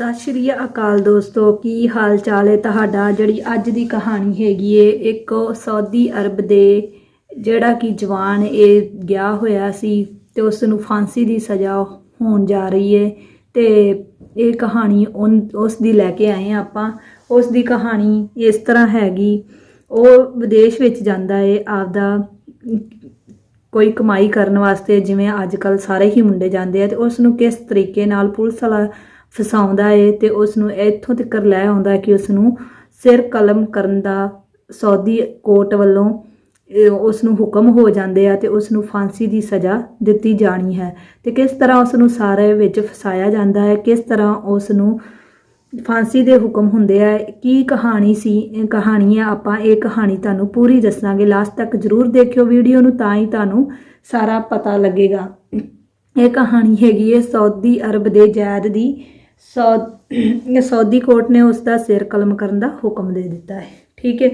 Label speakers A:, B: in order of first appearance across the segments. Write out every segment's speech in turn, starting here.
A: ਸਤਿ ਸ਼੍ਰੀ ਅਕਾਲ ਦੋਸਤੋ, ਕੀ ਹਾਲ ਚਾਲ ਹੈ ਤੁਹਾਡਾ? ਜਿਹੜੀ ਅੱਜ ਦੀ ਕਹਾਣੀ ਹੈਗੀ ਏ, ਇੱਕ ਸਾਊਦੀ ਅਰਬ ਦੇ ਜਿਹੜਾ ਕਿ ਜਵਾਨ ਇਹ ਗਿਆ ਹੋਇਆ ਸੀ ਤੇ ਉਸ ਨੂੰ ਫਾਂਸੀ ਦੀ ਸਜ਼ਾ ਹੋਣ ਜਾ ਰਹੀ ਏ ਤੇ ਇਹ ਕਹਾਣੀ ਉਨ- ਉਸ ਦੀ ਲੈ ਕੇ ਆਏ ਹਾਂ ਆਪਾਂ। ਉਸ ਦੀ ਕਹਾਣੀ ਇਸ ਤਰ੍ਹਾਂ ਹੈਗੀ, ਉਹ ਵਿਦੇਸ਼ ਵਿੱਚ ਜਾਂਦਾ ਏ, ਆਪਦਾ ਕੋਈ ਕਮਾਈ ਕਰਨ ਵਾਸਤੇ, ਜਿਵੇਂ ਅੱਜ ਕੱਲ ਸਾਰੇ ਹੀ ਮੁੰਡੇ ਜਾਂਦੇ ਆ ਤੇ ਉਸ ਨੂੰ ਕਿਸ ਤਰੀਕੇ ਨਾਲ ਪੁਲਿਸ ਵਾਲਾ ਫਸਾਉਂਦਾ ਏ ਤੇ ਉਸ ਨੂੰ ਇੱਥੋਂ ਤੱਕ ਲੈ ਆਉਂਦਾ ਕਿ ਉਸ ਨੂੰ ਸਿਰ ਕਲਮ ਕਰਨ ਦਾ ਸਾਊਦੀ ਕੋਰਟ ਵੱਲੋਂ ਇਹ ਉਸ ਨੂੰ ਹੁਕਮ ਹੋ ਜਾਂਦੇ ਆ ਤੇ ਉਸ ਨੂੰ ਫਾਂਸੀ ਦੀ ਸਜ਼ਾ ਦਿੱਤੀ ਜਾਣੀ ਹੈ। ਤੇ ਕਿਸ ਤਰ੍ਹਾਂ ਉਸ ਨੂੰ ਸਾਰੇ ਵਿੱਚ ਫਸਾਇਆ ਜਾਂਦਾ ਹੈ, ਕਿਸ ਤਰ੍ਹਾਂ ਉਸ ਨੂੰ ਫਾਂਸੀ ਦੇ ਹੁਕਮ ਹੁੰਦੇ ਆ, ਕੀ ਕਹਾਣੀ ਸੀ ਕਹਾਣੀ ਆ, ਆਪਾਂ ਇਹ ਕਹਾਣੀ ਤੁਹਾਨੂੰ ਪੂਰੀ ਦੱਸਾਂਗੇ। ਲਾਸਟ ਤੱਕ ਜਰੂਰ ਦੇਖਿਓ ਵੀਡੀਓ ਨੂੰ ਤਾਂ ਹੀ ਤੁਹਾਨੂੰ ਸਾਰਾ ਪਤਾ ਲੱਗੇਗਾ। ਇਹ ਕਹਾਣੀ ਹੈਗੀ ਹੈ ਸਾਊਦੀ ਅਰਬ ਦੇ ਜੈਦ ਦੀ ਸੌ- ਸਾਊਦੀ ਕੋਰਟ ਨੇ ਉਸ ਦਾ ਸਿਰ ਕਲਮ ਕਰਨ ਦਾ ਹੁਕਮ ਦੇ ਦਿੱਤਾ ਹੈ। ਠੀਕ ਹੈ।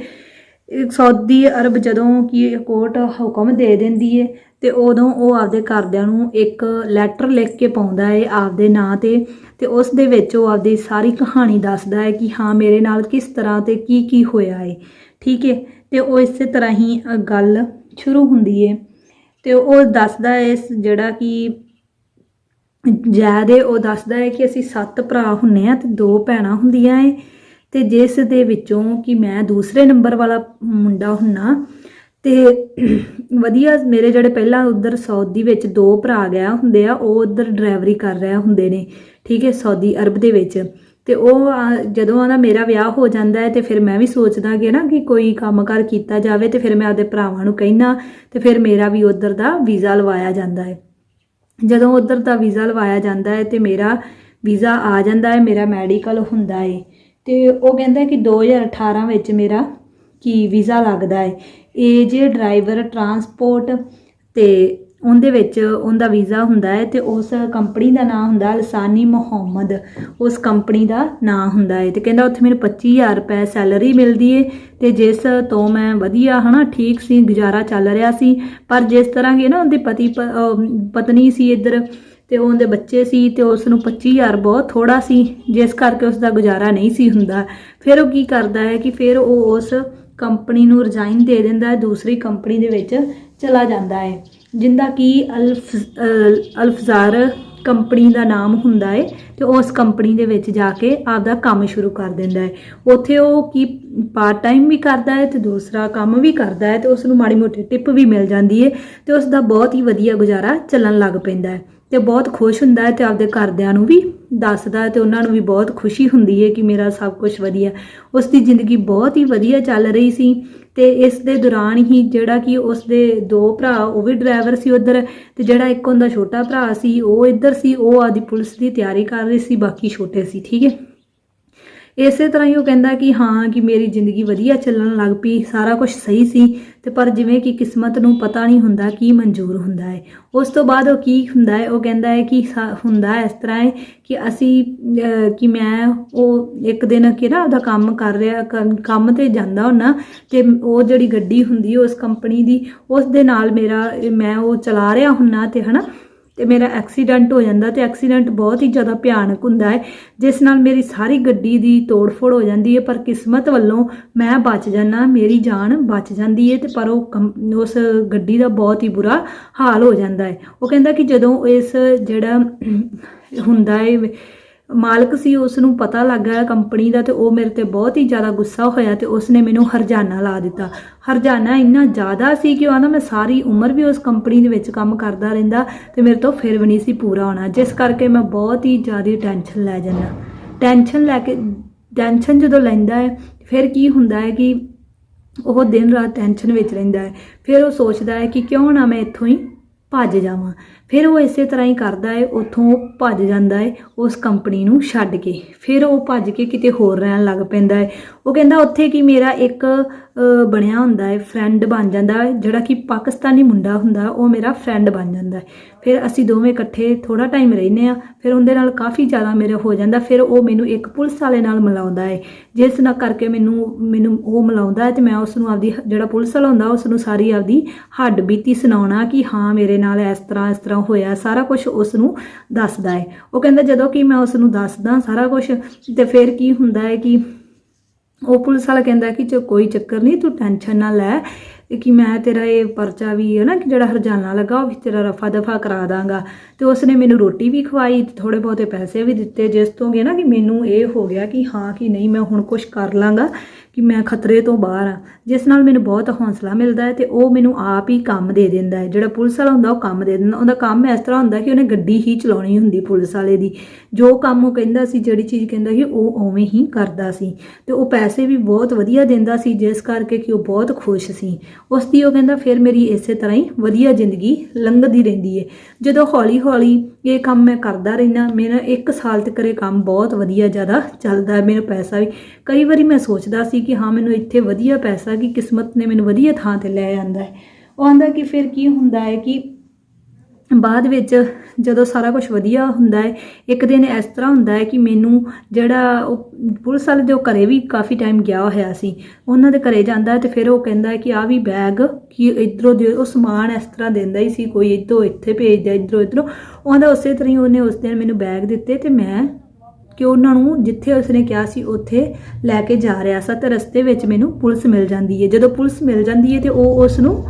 A: ਇਹ ਸਾਊਦੀ ਅਰਬ ਜਦੋਂ ਕਿ ਕੋਰਟ ਹੁਕਮ ਦੇ ਦਿੰਦੀ ਹੈ ਤੇ ਉਦੋਂ ਉਹ ਆਪਦੇ ਘਰਦਿਆਂ ਨੂੰ ਇੱਕ ਲੈਟਰ ਲਿਖ ਕੇ ਪਾਉਂਦਾ ਹੈ ਆਪਦੇ ਨਾਂ ਤੇ ਤੇ ਉਸ ਦੇ ਵਿੱਚ ਉਹ ਆਪਦੀ ਸਾਰੀ ਕਹਾਣੀ ਦੱਸਦਾ ਹੈ ਕਿ ਹਾਂ, ਮੇਰੇ ਨਾਲ ਕਿਸ ਤਰ੍ਹਾਂ ਤੇ ਕੀ ਕੀ ਹੋਇਆ ਹੈ। ਠੀਕ ਹੈ। ਤੇ ਉਹ ਇਸੇ ਤਰ੍ਹਾਂ ਹੀ ਗੱਲ ਸ਼ੁਰੂ ਹੁੰਦੀ ਹੈ। ਤੇ ਉਹ ਦੱਸਦਾ ਹੈ ਜਿਹੜਾ ਕਿ ਜੈਦੇ ਉਹ ਦੱਸਦਾ ਹੈ ਕਿ ਅਸੀਂ ਸੱਤ ਭਰਾ ਹੁੰਨੇ ਆ ਤੇ ਦੋ ਭੈਣਾਂ ਹੁੰਦੀਆਂ ਏ। ਤੇ ਜਿਸ ਦੇ ਵਿੱਚੋਂ ਕਿ ਮੈਂ ਦੂਸਰੇ ਨੰਬਰ ਵਾਲਾ ਮੁੰਡਾ ਹੁੰਨਾ, ਤੇ ਵਧੀਆ ਮੇਰੇ ਜਿਹੜੇ ਪਹਿਲਾਂ ਉਧਰ ਸਾਊਦੀ ਵਿੱਚ ਦੋ ਭਰਾ ਗਿਆ ਹੁੰਦੇ ਆ, ਉਹ ਉਧਰ ਡਰਾਈਵਰੀ ਕਰ ਰਹੇ ਹੁੰਦੇ ਨੇ, ਠੀਕ ਹੈ ਸਾਊਦੀ ਅਰਬ ਦੇ ਵਿੱਚ। ਤੇ ਉਹ ਜਦੋਂ ਆਂਦਾ ਮੇਰਾ ਵਿਆਹ ਹੋ ਜਾਂਦਾ ਹੈ ਤੇ ਫਿਰ ਮੈਂ ਵੀ ਸੋਚਦਾ ਕਿ ਨਾ ਕਿ ਕੋਈ ਕੰਮਕਾਰ ਕੀਤਾ ਜਾਵੇ ਤੇ ਫਿਰ ਮੈਂ ਆਪਦੇ ਭਰਾਵਾਂ ਨੂੰ ਕਹਿਣਾ ਤੇ ਫਿਰ ਮੇਰਾ ਵੀ ਉਧਰ ਦਾ ਵੀਜ਼ਾ ਲਵਾਇਆ ਜਾਂਦਾ ਹੈ ਜਦੋਂ ਉਧਰ ਦਾ ਵੀਜ਼ਾ ਲਵਾਇਆ ਜਾਂਦਾ ਹੈ ਤੇ ਮੇਰਾ ਵੀਜ਼ਾ ਆ ਜਾਂਦਾ ਹੈ, ਮੇਰਾ ਮੈਡੀਕਲ ਹੁੰਦਾ ਹੈ ਤੇ ਉਹ ਕਹਿੰਦਾ ਕਿ 2018 ਵਿੱਚ ਮੇਰਾ ਕੀ ਵੀਜ਼ਾ ਲੱਗਦਾ ਹੈ। ਇਹ ਜੇ ਡਰਾਈਵਰ, ਟਰਾਂਸਪੋਰਟ ਤੇ ਉਹਦੇ ਵਿੱਚ ਉਹਦਾ ਵੀਜ਼ਾ ਹੁੰਦਾ ਹੈ ਤੇ ਉਸ ਕੰਪਨੀ ਦਾ ਨਾਮ ਹੁੰਦਾ ਲਸਾਨੀ ਮੁਹੰਮਦ। ਉਸ ਕੰਪਨੀ ਦਾ ਨਾਮ ਹੁੰਦਾ ਹੈ ਤੇ ਕਹਿੰਦਾ ਉੱਥੇ ਮੈਨੂੰ 25000 ਰੁਪਏ ਸੈਲਰੀ ਮਿਲਦੀ ਹੈ ਤੇ ਜਿਸ ਤੋਂ ਮੈਂ ਵਧੀਆ ਹਨਾ ਠੀਕ ਸੀ, ਗੁਜ਼ਾਰਾ ਚੱਲ ਰਿਹਾ ਸੀ। ਪਰ ਜਿਸ ਤਰ੍ਹਾਂ ਕਿ ਨਾ ਉਹਦੇ ਪਤੀ ਪਤਨੀ ਸੀ ਇੱਧਰ ਤੇ ਉਹਦੇ ਬੱਚੇ ਸੀ ਤੇ ਉਸ ਨੂੰ 25000 ਬਹੁਤ ਥੋੜਾ ਸੀ, ਜਿਸ ਕਰਕੇ ਉਸ ਦਾ ਗੁਜ਼ਾਰਾ ਨਹੀਂ ਸੀ ਹੁੰਦਾ। ਫਿਰ ਉਹ ਕੀ ਕਰਦਾ ਹੈ ਕਿ ਫਿਰ ਉਹ ਉਸ ਕੰਪਨੀ ਨੂੰ ਰਿਜ਼ਾਈਨ ਦੇ ਦਿੰਦਾ ਹੈ, ਦੂਸਰੀ ਕੰਪਨੀ ਦੇ ਵਿੱਚ ਚਲਾ ਜਾਂਦਾ ਹੈ। ਜਿੰਦਾ ਕਿ ਅਲਫ ਅਲਫਜ਼ਾਰ ਕੰਪਨੀ ਦਾ ਨਾਮ ਹੁੰਦਾ ਹੈ ਤੇ ਉਸ ਕੰਪਨੀ ਦੇ ਵਿੱਚ ਜਾ ਕੇ ਆਪਦਾ ਕੰਮ ਸ਼ੁਰੂ ਕਰ ਦਿੰਦਾ ਹੈ ਉੱਥੇ ਉਹ ਕੀ ਪਾਰਟ ਟਾਈਮ ਵੀ ਕਰਦਾ ਹੈ ਤੇ ਦੂਸਰਾ ਕੰਮ ਵੀ ਕਰਦਾ ਹੈ ਤੇ ਉਸ ਨੂੰ ਮਾੜੀ ਮੋਟੀ ਟਿਪ ਵੀ ਮਿਲ ਜਾਂਦੀ ਹੈ ਤੇ ਉਸ ਦਾ ਬਹੁਤ ਹੀ ਵਧੀਆ ਗੁਜ਼ਾਰਾ ਚੱਲਣ ਲੱਗ ਪੈਂਦਾ ਹੈ ਤੇ ਬਹੁਤ ਖੁਸ਼ ਹੁੰਦਾ ਹੈ ਤੇ ਆਪਦੇ ਘਰਦਿਆਂ ਨੂੰ ਵੀ ਦੱਸਦਾ ਹੈ ਤੇ ਉਹਨਾਂ ਨੂੰ ਵੀ ਬਹੁਤ ਖੁਸ਼ੀ ਹੁੰਦੀ ਹੈ ਕਿ ਮੇਰਾ ਸਭ ਕੁਝ ਵਧੀਆ ਉਸ ਦੀ ਜ਼ਿੰਦਗੀ ਬਹੁਤ ਹੀ ਵਧੀਆ ਚੱਲ ਰਹੀ ਸੀ ਤੇ ਇਸ ਦੇ ਦੌਰਾਨ ਹੀ ਜਿਹੜਾ ਕਿ ਉਸ ਦੇ ਦੋ ਭਰਾ, ਉਹ ਵੀ ਡਰਾਈਵਰ ਸੀ ਉਧਰ ਤੇ ਜਿਹੜਾ ਇੱਕ ਹੁੰਦਾ ਛੋਟਾ ਭਰਾ ਸੀ, ਉਹ ਇੱਧਰ ਸੀ, ਉਹ ਆਦੀ ਪੁਲਿਸ ਦੀ ਤਿਆਰੀ ਕਰ ਰਹੀ ਸੀ, ਬਾਕੀ ਛੋਟੇ ਸੀ, ਠੀਕ ਹੈ। ਇਸੇ ਤਰ੍ਹਾਂ ਹੀ ਉਹ ਕਹਿੰਦਾ ਕਿ ਹਾਂ, ਕਿ ਮੇਰੀ ਜ਼ਿੰਦਗੀ ਵਧੀਆ ਚੱਲਣ ਲੱਗ ਪਈ, ਸਾਰਾ ਕੁਝ ਸਹੀ ਸੀ ਤੇ ਪਰ ਜਿਵੇਂ ਕਿ ਕਿਸਮਤ ਨੂੰ ਪਤਾ ਨਹੀਂ ਹੁੰਦਾ ਕੀ ਮਨਜ਼ੂਰ ਹੁੰਦਾ ਹੈ। ਉਸ ਤੋਂ ਬਾਅਦ ਉਹ ਕੀ ਹੁੰਦਾ ਹੈ? ਉਹ ਕਹਿੰਦਾ ਹੈ ਕਿ ਸਾ- ਹੁੰਦਾ ਇਸ ਤਰ੍ਹਾਂ ਹੈ ਕਿ ਅਸੀਂ ਕਿ ਮੈਂ ਉਹ ਇੱਕ ਦਿਨ ਕਿਹੜਾ ਉਹਦਾ ਕੰਮ ਕਰ ਰਿਹਾ, ਕੰਮ- ਕੰਮ ਤੇ ਜਾਂਦਾ ਹੁੰਨਾ ਤੇ ਉਹ ਜਿਹੜੀ ਗੱਡੀ ਹੁੰਦੀ ਉਸ ਕੰਪਨੀ ਦੀ, ਉਸ ਦੇ ਨਾਲ ਮੇਰਾ, ਮੈਂ ਉਹ ਚਲਾ ਰਿਹਾ ਹੁੰਨਾ ਤੇ ਹਨਾ ਤੇ ਮੇਰਾ ਐਕਸੀਡੈਂਟ ਹੋ ਜਾਂਦਾ ਤੇ ਐਕਸੀਡੈਂਟ ਬਹੁਤ ਹੀ ਜ਼ਿਆਦਾ ਭਿਆਨਕ ਹੁੰਦਾ ਹੈ, ਜਿਸ ਨਾਲ ਮੇਰੀ ਸਾਰੀ ਗੱਡੀ ਦੀ ਤੋੜ-ਫੋੜ ਹੋ ਜਾਂਦੀ ਹੈ, ਪਰ ਕਿਸਮਤ ਵੱਲੋਂ ਮੈਂ ਬਚ ਜਾਣਾ ਮੇਰੀ ਜਾਨ ਬਚ ਜਾਂਦੀ ਹੈ ਤੇ ਪਰ ਉਹ ਕੰਪ- ਉਸ ਗੱਡੀ ਦਾ ਬਹੁਤ ਹੀ ਬੁਰਾ ਹਾਲ ਹੋ ਜਾਂਦਾ ਹੈ। ਉਹ ਕਹਿੰਦਾ ਕਿ ਜਦੋਂ ਇਸ ਜਿਹੜਾ ਹੁੰਦਾ ਹੈ ਮਾਲਕ ਸੀ ਉਸ ਨੂੰ ਪਤਾ ਲੱਗਾ ਕੰਪਨੀ ਦਾ ਤੇ ਉਹ ਮੇਰੇ ਤੇ ਬਹੁਤ ਹੀ ਜ਼ਿਆਦਾ ਗੁੱਸਾ ਹੋਇਆ ਤੇ ਉਸ ਨੇ ਮੈਨੂੰ ਹਰਜਾਨਾ ਲਾ ਦਿੱਤਾ। ਹਰਜਾਨਾ ਇੰਨਾ ਜ਼ਿਆਦਾ ਸੀ ਕਿ ਉਹ ਆਂਦਾ ਮੈਂ ਸਾਰੀ ਉਮਰ ਵੀ ਉਸ ਕੰਪਨੀ ਦੇ ਵਿੱਚ ਕੰਮ ਕਰਦਾ ਰਹਿੰਦਾ ਤੇ ਮੇਰੇ ਤੋਂ ਫਿਰ ਵੀ ਨਹੀਂ ਸੀ ਪੂਰਾ ਹੋਣਾ। ਜਿਸ ਕਰਕੇ ਮੈਂ ਬਹੁਤ ਹੀ ਜ਼ਿਆਦਾ ਟੈਨਸ਼ਨ ਲੈ ਜਾਂਦਾ। ਟੈਨਸ਼ਨ ਲੈ ਕੇ ਟੈਨਸ਼ਨ ਜਦੋਂ ਲੈਂਦਾ ਹੈ, ਫਿਰ ਕੀ ਹੁੰਦਾ ਹੈ ਕਿ ਉਹ ਦਿਨ ਰਾਤ ਟੈਨਸ਼ਨ ਵਿੱਚ ਰਹਿੰਦਾ ਹੈ। ਫਿਰ ਉਹ ਸੋਚਦਾ ਹੈ ਕਿ ਕਿਉਂ ਨਾ ਮੈਂ ਇੱਥੋਂ ਹੀ ਭੱਜ ਜਾਵਾਂ। ਫਿਰ ਉਹ ਇਸੇ ਤਰ੍ਹਾਂ ਹੀ ਕਰਦਾ ਹੈ ਉੱਥੋਂ ਉਹ ਭੱਜ ਜਾਂਦਾ ਹੈ ਉਸ ਕੰਪਨੀ ਨੂੰ ਛੱਡ ਕੇ। ਫਿਰ ਉਹ ਭੱਜ ਕੇ ਕਿਤੇ ਹੋਰ ਰਹਿਣ ਲੱਗ ਪੈਂਦਾ ਹੈ ਉਹ ਕਹਿੰਦਾ, ਉੱਥੇ ਕੀ ਮੇਰਾ ਇੱਕ ਬਣਿਆ ਹੁੰਦਾ ਹੈ ਫਰੈਂਡ ਬਣ ਜਾਂਦਾ ਹੈ, ਜਿਹੜਾ ਕਿ ਪਾਕਿਸਤਾਨੀ ਮੁੰਡਾ ਹੁੰਦਾ ਉਹ ਮੇਰਾ ਫਰੈਂਡ ਬਣ ਜਾਂਦਾ ਹੈ। ਫਿਰ ਅਸੀਂ ਦੋਵੇਂ ਇਕੱਠੇ ਥੋੜਾ ਟਾਈਮ ਰਹਿੰਦੇ ਆ ਫਿਰ ਉਹਦੇ ਨਾਲ ਕਾਫੀ ਜ਼ਿਆਦਾ ਮੇਰਾ ਹੋ ਜਾਂਦਾ, ਫਿਰ ਉਹ ਮੈਨੂੰ ਇੱਕ ਪੁਲਿਸ ਵਾਲੇ ਨਾਲ ਮਿਲਾਉਂਦਾ ਹੈ। ਜਿਸ ਨਾਲ ਕਰਕੇ ਮੈਨੂੰ ਮੈਨੂੰ ਉਹ ਮਿਲਾਉਂਦਾ ਹੈ ਤੇ ਮੈਂ ਉਸ ਨੂੰ ਆਪਦੀ ਜਿਹੜਾ ਪੁਲਿਸ ਵਾਲਾ ਹੁੰਦਾ ਉਸ ਨੂੰ ਸਾਰੀ ਆਪਦੀ ਹੱਡ ਬੀਤੀ ਸੁਣਾਉਣਾ ਕਿ ਹਾਂ, ਮੇਰੇ ਨਾਲ ਇਸ ਤਰ੍ਹਾਂ ਇਸ ਤਰ੍ਹਾਂ ਤਰ੍ਹਾਂ ਹੋਇਆ, ਸਾਰਾ ਕੁਝ ਉਸ ਨੂੰ ਦੱਸਦਾ ਹੈ। ਉਹ ਕਹਿੰਦਾ, ਜਦੋਂ ਕਿ ਮੈਂ ਉਸ ਨੂੰ ਦੱਸਦਾ ਸਾਰਾ ਕੁਝ ਤੇ ਫਿਰ ਕੀ ਹੁੰਦਾ ਹੈ ਕਿ ਉਹ ਪੁਲਿਸ ਵਾਲਾ ਕਹਿੰਦਾ ਕਿ ਚ ਕੋਈ ਚੱਕਰ ਨਹੀਂ, ਤੂੰ ਟੈਨਸ਼ਨ ਨਾ ਲੈ ਕਿ ਮੈਂ ਤੇਰਾ ਇਹ ਪਰਚਾ ਵੀ ਹੈ ਨਾ, ਕਿ ਜਿਹੜਾ ਹਰਜਾਨਾ ਲੱਗਾ, ਉਹ ਵੀ ਤੇਰਾ ਰਫਾ ਦਫਾ ਕਰਾ ਦਾਂਗਾ। ਤੇ ਉਸਨੇ ਮੈਨੂੰ ਰੋਟੀ ਵੀ ਖਵਾਈ ਤੇ ਥੋੜੇ ਬਹੁਤੇ ਪੈਸੇ ਵੀ ਦਿੱਤੇ, ਜਿਸ ਤੋਂ ਕਿ ਨਾ ਕਿ ਮੈਨੂੰ ਇਹ ਹੋ ਗਿਆ ਕਿ ਹਾਂ, ਕਿ ਨਹੀਂ, ਮੈਂ ਹੁਣ ਕੁਝ ਕਰ ਲਾਂਗਾ। ਕਿ ਮੈਂ ਖਤਰੇ ਤੋਂ ਬਾਹਰ ਆ ਜਿਸ ਨਾਲ ਮੈਨੂੰ ਬਹੁਤ ਹੌਸਲਾ ਮਿਲਦਾ ਹੈ ਤੇ ਉਹ ਮੈਨੂੰ ਆਪ ਹੀ ਕੰਮ ਦੇ ਦਿੰਦਾ ਹੈ। ਜਿਹੜਾ ਪੁਲਿਸ ਵਾਲਾ ਹੁੰਦਾ, ਉਹ ਕੰਮ ਦੇ ਦਿੰਦਾ। ਉਹਦਾ ਕੰਮ ਇਸ ਤਰ੍ਹਾਂ ਹੁੰਦਾ ਕਿ ਉਹਨੇ ਗੱਡੀ ਹੀ ਚਲਾਉਣੀ ਹੁੰਦੀ ਪੁਲਿਸ ਵਾਲੇ ਦੀ। ਜੋ ਕੰਮ ਉਹ ਕਹਿੰਦਾ ਸੀ, ਜਿਹੜੀ ਚੀਜ਼ ਕਹਿੰਦਾ ਸੀ, ਉਹ ਉਵੇਂ ਹੀ ਕਰਦਾ ਸੀ। ਤੇ ਉਹ ਪੈਸੇ ਵੀ ਬਹੁਤ ਵਧੀਆ ਦਿੰਦਾ ਸੀ, ਜਿਸ ਕਰਕੇ ਕਿ ਉਹ ਬਹੁਤ ਖੁਸ਼ ਸੀ। ਉਸ ਦੀ ਉਹ ਕਹਿੰਦਾ, ਫਿਰ ਮੇਰੀ ਇਸੇ ਤਰ੍ਹਾਂ ਹੀ ਵਧੀਆ ਜ਼ਿੰਦਗੀ ਲੰਘਦੀ ਰਹਿੰਦੀ ਹੈ ਜਦੋਂ ਹੌਲੀ ਹੌਲੀ ਇਹ ਕੰਮ ਮੈਂ ਕਰਦਾ ਰਹਿਣਾ ਮੇਰਾ ਇੱਕ ਸਾਲ ਤੱਕ ਇਹ ਕੰਮ ਬਹੁਤ ਵਧੀਆ ਜ਼ਿਆਦਾ ਚੱਲਦਾ ਹੈ, ਮੈਨੂੰ ਪੈਸਾ ਵੀ। ਕਈ ਵਾਰੀ ਮੈਂ ਸੋਚਦਾ ਸੀ ਕਿ ਹਾਂ, ਮੈਨੂੰ ਇੱਥੇ ਵਧੀਆ ਪੈਸਾ, ਕਿ ਕਿਸਮਤ ਨੇ ਮੈਨੂੰ ਵਧੀਆ ਥਾਂ ਤੇ ਲੈ ਜਾਂਦਾ ਹੈ। ਉਹ ਆਂਦਾ ਕਿ ਫਿਰ ਕੀ ਹੁੰਦਾ ਹੈ ਕਿ ਬਾਅਦ ਵਿੱਚ ਜਦੋਂ ਸਾਰਾ ਕੁਝ ਵਧੀਆ ਹੁੰਦਾ ਹੈ, ਇੱਕ ਦਿਨ ਇਸ ਤਰ੍ਹਾਂ ਹੁੰਦਾ ਹੈ ਕਿ ਮੈਨੂੰ ਜਿਹੜਾ ਉਹ ਪੁਲਿਸ ਵਾਲੇ ਦੇ ਉਹ ਘਰੇ ਵੀ ਕਾਫੀ ਟਾਈਮ ਗਿਆ ਹੋਇਆ ਸੀ। ਉਹਨਾਂ ਦੇ ਘਰੇ ਜਾਂਦਾ ਹੈ ਤੇ ਫਿਰ ਉਹ ਕਹਿੰਦਾ ਹੈ ਕਿ ਆ ਵੀ ਬੈਗ ਕਿ ਇਧਰੋਂ ਦੇ ਉਹ ਸਮਾਨ ਇਸ ਤਰ੍ਹਾਂ ਦਿੰਦਾ ਹੀ ਸੀ, ਕੋਈ ਇੱਧਰੋਂ ਇੱਥੇ ਭੇਜਦਾ, ਇਧਰੋਂ ਇਧਰੋਂ। ਉਹਦਾ ਉਸੇ ਤਰ੍ਹਾਂ ਹੀ ਉਹਨੇ ਉਸ ਦਿਨ ਮੈਨੂੰ ਬੈਗ ਦਿੱਤੇ ਤੇ ਮੈਂ ਕਿ ਉਹਨਾਂ ਨੂੰ ਜਿੱਥੇ ਉਸਨੇ ਕਿਹਾ ਸੀ, ਉੱਥੇ ਲੈ ਕੇ ਜਾ ਰਿਹਾ ਸੀ ਤੇ ਰਸਤੇ ਵਿੱਚ ਮੈਨੂੰ ਪੁਲਿਸ ਮਿਲ ਜਾਂਦੀ ਹੈ। ਜਦੋਂ ਪੁਲਿਸ ਮਿਲ ਜਾਂਦੀ ਹੈ ਤੇ ਉਹ ਉਸ ਨੂੰ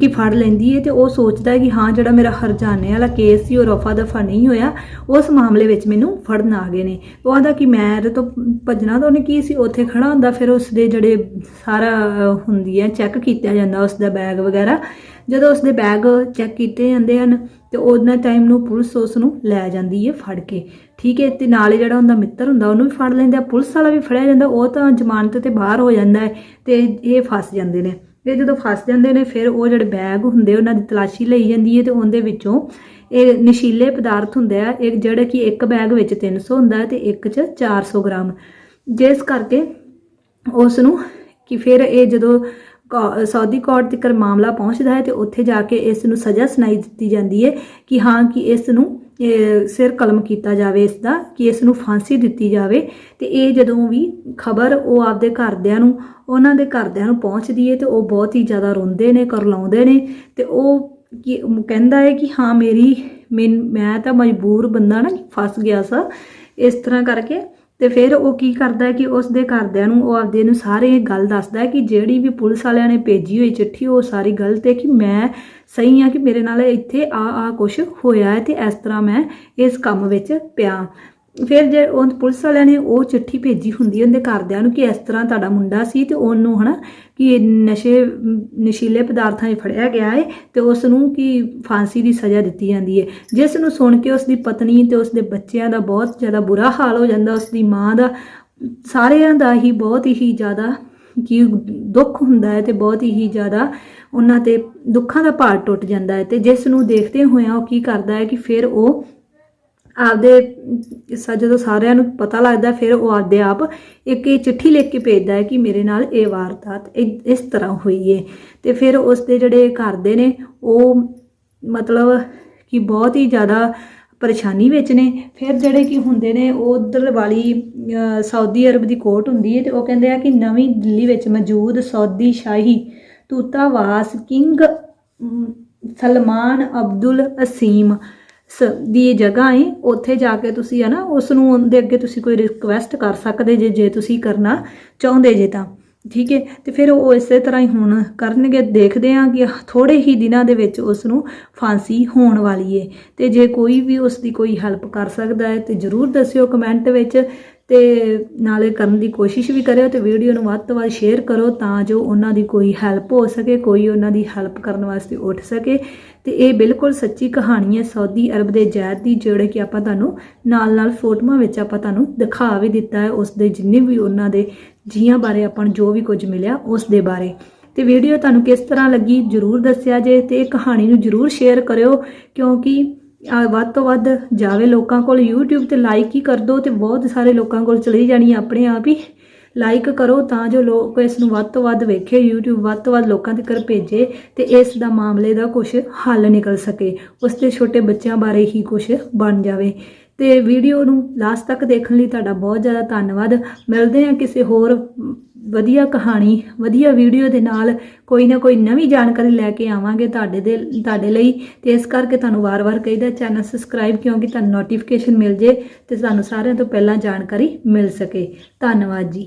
A: ਕਿ ਫੜ ਲੈਂਦੀ ਹੈ ਤੇ ਉਹ ਸੋਚਦਾ ਹੈ ਕਿ ਹਾਂ, ਜਿਹੜਾ ਮੇਰਾ ਹਰਜਾਨੇ ਵਾਲਾ ਕੇਸ ਸੀ, ਉਹ ਰਫਾ ਦਫਾ ਨਹੀਂ ਹੋਇਆ। ਉਸ ਮਾਮਲੇ ਵਿੱਚ ਮੈਨੂੰ ਫੜਨ ਆ ਗਏ ਨੇ। ਉਹ ਆਂਦਾ ਕਿ ਮੈਂ ਇਹਦੇ ਤੋਂ ਭੱਜਣਾ ਤਾਂ ਉਹਨੇ ਕੀ ਸੀ? ਉੱਥੇ ਖੜਾ ਹੁੰਦਾ, ਫਿਰ ਉਸ ਦੇ ਜਿਹੜੇ ਸਾਰਾ ਹੁੰਦੀ ਹੈ ਚੈੱਕ ਕੀਤਾ ਜਾਂਦਾ ਉਸ ਦਾ ਬੈਗ ਵਗੈਰਾ। ਜਦੋਂ ਉਸ ਦੇ ਬੈਗ ਚੈੱਕ ਕੀਤੇ ਜਾਂਦੇ ਹਨ, ਤੇ ਉਹਨਾਂ ਟਾਈਮ ਨੂੰ ਪੁਲਿਸ ਉਸ ਨੂੰ ਲੈ ਜਾਂਦੀ ਹੈ ਫੜ ਕੇ। ਠੀਕ ਹੈ ਤੇ ਨਾਲੇ ਜਿਹੜਾ ਉਹਦਾ ਮਿੱਤਰ ਹੁੰਦਾ, ਉਹਨੂੰ ਵੀ ਫੜ ਲੈਂਦਾ। ਪੁਲਿਸ ਵਾਲਾ ਵੀ ਫੜਿਆ ਜਾਂਦਾ। ਉਹ ਤਾਂ ਜ਼ਮਾਨਤ ਤੇ ਬਾਹਰ ਹੋ ਜਾਂਦਾ ਹੈ ਤੇ ਇਹ ਫਸ ਜਾਂਦੇ ਨੇ। ਇਹ ਜਦੋਂ ਫਸ ਜਾਂਦੇ ਨੇ, ਫਿਰ ਉਹ ਜਿਹੜੇ ਬੈਗ ਹੁੰਦੇ, ਉਹਨਾਂ ਦੀ ਤਲਾਸ਼ੀ ਲਈ ਜਾਂਦੀ ਹੈ ਤੇ ਉਹਦੇ ਵਿੱਚੋਂ ਇਹ ਨਸ਼ੀਲੇ ਪਦਾਰਥ ਹੁੰਦੇ ਆ ਇੱਕ ਜਿਹੜਾ ਕਿ ਇੱਕ ਬੈਗ ਵਿੱਚ 300 ਹੁੰਦਾ ਹੈ ਤੇ ਇੱਕ 'ਚ 400 ਗ੍ਰਾਮ। ਜਿਸ ਕਰਕੇ ਉਸ ਨੂੰ ਕਿ ਫਿਰ ਇਹ ਜਦੋਂ ਕੋ- ਸਾਊਦੀ ਕੋਰਟ ਤੱਕ ਮਾਮਲਾ ਪਹੁੰਚਦਾ ਹੈ ਤੇ ਉੱਥੇ ਜਾ ਕੇ ਇਸ ਨੂੰ ਸਜ਼ਾ ਸੁਣਾਈ ਦਿੱਤੀ ਜਾਂਦੀ ਹੈ ਕਿ ਹਾਂ, ਕਿ ਇਸ ਨੂੰ ਸਿਰ ਕਲਮ ਕੀਤਾ ਜਾਵੇ ਇਸ ਦਾ ਕਿ ਇਸ ਨੂੰ ਫਾਂਸੀ ਦਿੱਤੀ ਜਾਵੇ। ਤੇ ਇਹ ਜਦੋਂ ਵੀ ਖਬਰ ਉਹ ਆਪਦੇ ਘਰਦਿਆਂ ਨੂੰ, ਉਹਨਾਂ ਦੇ ਘਰਦਿਆਂ ਨੂੰ ਪਹੁੰਚਦੀ ਹੈ ਤੇ ਉਹ ਬਹੁਤ ਹੀ ਜ਼ਿਆਦਾ ਰੋਂਦੇ ਨੇ, ਕਰਲਾਉਂਦੇ ਨੇ। ਤੇ ਉਹ ਕਿ ਕਹਿੰਦਾ ਹੈ ਕਿ ਹਾਂ, ਮੇਰੀ ਮੈਨ- ਮੈਂ ਤਾਂ ਮਜਬੂਰ ਬੰਦਾ ਨਾ, ਫਸ ਗਿਆ ਸਾਂ। ਇਸ ਤਰ੍ਹਾਂ ਕਰਕੇ ਤੇ ਫਿਰ ਉਹ ਕੀ ਕਰਦਾ ਹੈ ਕਿ ਉਸ ਦੇ ਘਰਦਿਆਂ ਨੂੰ, ਉਹ ਆਪਦੇ ਨੂੰ ਸਾਰੇ ਇਹ ਗੱਲ ਦੱਸਦਾ ਹੈ ਕਿ ਜਿਹੜੀ ਵੀ ਪੁਲਿਸ ਵਾਲਿਆਂ ਨੇ ਭੇਜੀ ਹੋਈ ਚਿੱਠੀ, ਉਹ ਸਾਰੀ ਗਲਤ ਹੈ ਕਿ ਮੈਂ ਸਹੀ ਆ ਕਿ ਮੇਰੇ ਨਾਲ ਇੱਥੇ ਆ ਆ ਕੁਝ ਹੋਇਆ ਹੈ ਤੇ ਇਸ ਤਰ੍ਹਾਂ ਮੈਂ ਇਸ ਕੰਮ ਵਿੱਚ ਪਿਆ। ਫਿਰ ਜੇ ਉਹ ਪੁਲਿਸ ਵਾਲਿਆਂ ਨੇ ਉਹ ਚਿੱਠੀ ਭੇਜੀ ਹੁੰਦੀ ਹੈ ਉਹਦੇ ਘਰਦਿਆਂ ਨੂੰ ਕਿ ਇਸ ਤਰ੍ਹਾਂ ਤੁਹਾਡਾ ਮੁੰਡਾ ਸੀ ਤੇ ਉਹਨੂੰ ਹਨਾ ਕਿ ਨਸ਼ੇ, ਨਸ਼ੀਲੇ ਪਦਾਰਥਾਂ 'ਚ ਫੜਿਆ ਗਿਆ ਹੈ ਤੇ ਉਸ ਨੂੰ ਕਿ ਫਾਂਸੀ ਦੀ ਸਜ਼ਾ ਦਿੱਤੀ ਜਾਂਦੀ ਹੈ ਜਿਸ ਨੂੰ ਸੁਣ ਕੇ ਉਸ ਦੀ ਪਤਨੀ ਤੇ ਉਸ ਦੇ ਬੱਚਿਆਂ ਦਾ ਬਹੁਤ ਜ਼ਿਆਦਾ ਬੁਰਾ ਹਾਲ ਹੋ ਜਾਂਦਾ ਉਸ ਦੀ ਮਾਂ ਦਾ ਸਾਰਿਆਂ ਦਾ ਹੀ ਬਹੁਤ ਹੀ ਜ਼ਿਆਦਾ ਕਿ ਦੁੱਖ ਹੁੰਦਾ ਹੈ ਤੇ ਬਹੁਤ ਹੀ ਜ਼ਿਆਦਾ ਉਹਨਾਂ ਤੇ ਦੁੱਖਾਂ ਦਾ ਭਾਰ ਟੁੱਟ ਜਾਂਦਾ ਹੈ ਤੇ ਜਿਸ ਨੂੰ ਦੇਖਦੇ ਹੋਇਆਂ ਉਹ ਕੀ ਕਰਦਾ ਹੈ ਕਿ ਫਿਰ ਉਹ ਆਪਦੇ ਜਦੋਂ ਸਾਰਿਆਂ ਨੂੰ ਪਤਾ ਲੱਗਦਾ, ਫਿਰ ਉਹ ਆਪਦੇ ਆਪ ਇੱਕ ਇਹ ਚਿੱਠੀ ਲਿਖ ਕੇ ਭੇਜਦਾ ਹੈ ਕਿ ਮੇਰੇ ਨਾਲ ਇਹ ਵਾਰਦਾਤ ਇ- ਇਸ ਤਰ੍ਹਾਂ ਹੋਈ ਹੈ ਤੇ ਫਿਰ ਉਸ ਦੇ ਜਿਹੜੇ ਘਰ ਦੇ ਨੇ, ਉਹ ਮਤਲਬ ਕਿ ਬਹੁਤ ਹੀ ਜ਼ਿਆਦਾ ਪਰੇਸ਼ਾਨੀ ਵਿੱਚ ਨੇ। ਫਿਰ ਜਿਹੜੇ ਕੀ ਹੁੰਦੇ ਨੇ, ਉਹ ਉਧਰ ਵਾਲੀ ਸਾਊਦੀ ਅਰਬ ਦੀ ਕੋਰਟ ਹੁੰਦੀ ਹੈ ਤੇ ਉਹ ਕਹਿੰਦੇ ਆ ਕਿ ਨਵੀਂ ਦਿੱਲੀ ਵਿੱਚ ਮੌਜੂਦ ਸਾਊਦੀ ਸ਼ਾਹੀ ਤੂਤਾਵਾਸ ਕਿੰਗ ਸਲਮਾਨ ਅਬਦੁਲ ਅਸੀਮ ਦੀ ਜਗ੍ਹਾ ਹੈ, ਉੱਥੇ ਜਾ ਕੇ ਤੁਸੀਂ ਹੈ ਨਾ ਉਸ ਨੂੰ ਉਹਦੇ ਅੱਗੇ ਤੁਸੀਂ ਕੋਈ ਰਿਕਵੈਸਟ ਕਰ ਸਕਦੇ ਜੇ ਜੇ ਤੁਸੀਂ ਕਰਨਾ ਚਾਹੁੰਦੇ ਜੇ ਤਾਂ। ਠੀਕ ਹੈ? ਤੇ ਫਿਰ ਉਹ ਇਸੇ ਤਰ੍ਹਾਂ ਹੀ ਹੁਣ ਕਰਨਗੇ, ਦੇਖਦੇ ਹਾਂ ਕਿ ਥੋੜੇ ਹੀ ਦਿਨਾਂ ਦੇ ਵਿੱਚ ਉਸ ਨੂੰ ਫਾਂਸੀ ਹੋਣ ਵਾਲੀ ਹੈ। ਤੇ ਜੇ ਕੋਈ ਵੀ ਉਸ ਦੀ ਕੋਈ ਹੈਲਪ ਕਰ ਸਕਦਾ ਹੈ, ਤੇ ਜਰੂਰ ਦੱਸਿਓ ਕਮੈਂਟ ਵਿੱਚ। ਤੇ ਨਾਲੇ ਕਰਨ ਦੀ ਕੋਸ਼ਿਸ਼ ਵੀ ਕਰਿਓ ਤੇ ਵੀਡੀਓ ਨੂੰ ਵੱਧ ਤੋਂ ਵੱਧ ਸ਼ੇਅਰ ਕਰੋ ਤਾਂ ਜੋ ਉਹਨਾਂ ਦੀ ਕੋਈ ਹੈਲਪ ਹੋ ਸਕੇ, ਕੋਈ ਉਹਨਾਂ ਦੀ ਹੈਲਪ ਕਰਨ ਵਾਸਤੇ ਉੱਠ ਸਕੇ। ਤੇ ਇਹ ਬਿਲਕੁਲ ਸੱਚੀ ਕਹਾਣੀ ਹੈ ਸਾਊਦੀ ਅਰਬ ਦੇ ਜੈਦ ਦੀ, ਜਿਹੜੇ ਕਿ ਆਪਾਂ ਤੁਹਾਨੂੰ ਨਾਲ-ਨਾਲ ਫੋਟੋਆਂ ਵਿੱਚ ਆਪਾਂ ਤੁਹਾਨੂੰ ਦਿਖਾ ਵੀ ਦਿੱਤਾ ਹੈ, ਉਸ ਦੇ ਜਿੰਨੇ ਵੀ ਉਹਨਾਂ ਦੇ ਜੀਆਂ ਬਾਰੇ ਆਪਾਂ ਨੂੰ ਜੋ ਵੀ ਕੁਝ ਮਿਲਿਆ, ਉਸ ਦੇ ਬਾਰੇ। ਤੇ ਵੀਡੀਓ ਤੁਹਾਨੂੰ ਕਿਸ ਤਰ੍ਹਾਂ ਲੱਗੀ ਜਰੂਰ ਦੱਸਿਆ ਜੇ ਤੇ ਇਹ ਕਹਾਣੀ ਨੂੰ ਜਰੂਰ ਸ਼ੇਅਰ ਕਰਿਓ, ਕਿਉਂਕਿ ਵੱਧ ਤੋਂ ਵੱਧ ਜਾਵੇ ਲੋਕਾਂ ਕੋਲ YouTube ਤੇ ਲਾਈਕ ਹੀ ਕਰ ਦਿਓ ਤੇ ਬਹੁਤ ਸਾਰੇ ਲੋਕਾਂ ਕੋਲ ਚਲੀ ਜਾਣੀ ਹੈ ਆਪਣੇ ਆਪ ਹੀ। ਲਾਈਕ ਕਰੋ ਤਾਂ ਜੋ ਲੋਕ ਇਸ ਨੂੰ ਵੱਧ ਤੋਂ ਵੱਧ ਵੇਖੇ, YouTube ਵੱਧ ਤੋਂ ਵੱਧ ਲੋਕਾਂ ਤੱਕ ਭੇਜੇ ਤੇ ਇਸ ਦਾ ਮਾਮਲੇ ਦਾ ਕੁਝ ਹੱਲ ਨਿਕਲ ਸਕੇ। ਉਸ ਦੇ ਛੋਟੇ ਬੱਚਿਆਂ ਬਾਰੇ ਹੀ ਕੁਝ ਬਣ ਜਾਵੇ। ਤੇ ਵੀਡੀਓ ਨੂੰ ਲਾਸਟ ਤੱਕ ਦੇਖਣ ਲਈ ਤੁਹਾਡਾ ਬਹੁਤ ਜ਼ਿਆਦਾ ਧੰਨਵਾਦ। ਮਿਲਦੇ ਹਾਂ ਕਿਸੇ ਹੋਰ ਵਧੀਆ ਕਹਾਣੀ, ਵਧੀਆ ਵੀਡੀਓ ਦੇ ਨਾਲ ਕੋਈ ਨਾ ਕੋਈ ਨਵੀਂ ਜਾਣਕਾਰੀ ਲੈ ਕੇ ਆਵਾਂਗੇ ਤੁਹਾਡੇ ਦੇ, ਤੁਹਾਡੇ ਲਈ। ਤੇ ਇਸ ਕਰਕੇ ਤੁਹਾਨੂੰ ਵਾਰ-ਵਾਰ ਕਹੀਦਾ ਚੈਨਲ ਸਬਸਕ੍ਰਾਈਬ ਕਿਉਂਕਿ ਤੁਹਾਨੂੰ ਨੋਟੀਫਿਕੇਸ਼ਨ ਮਿਲ ਜੇ ਤੇ ਤੁਹਾਨੂੰ ਸਾਰਿਆਂ ਤੋਂ ਪਹਿਲਾਂ ਜਾਣਕਾਰੀ ਮਿਲ ਸਕੇ। ਧੰਨਵਾਦ ਜੀ।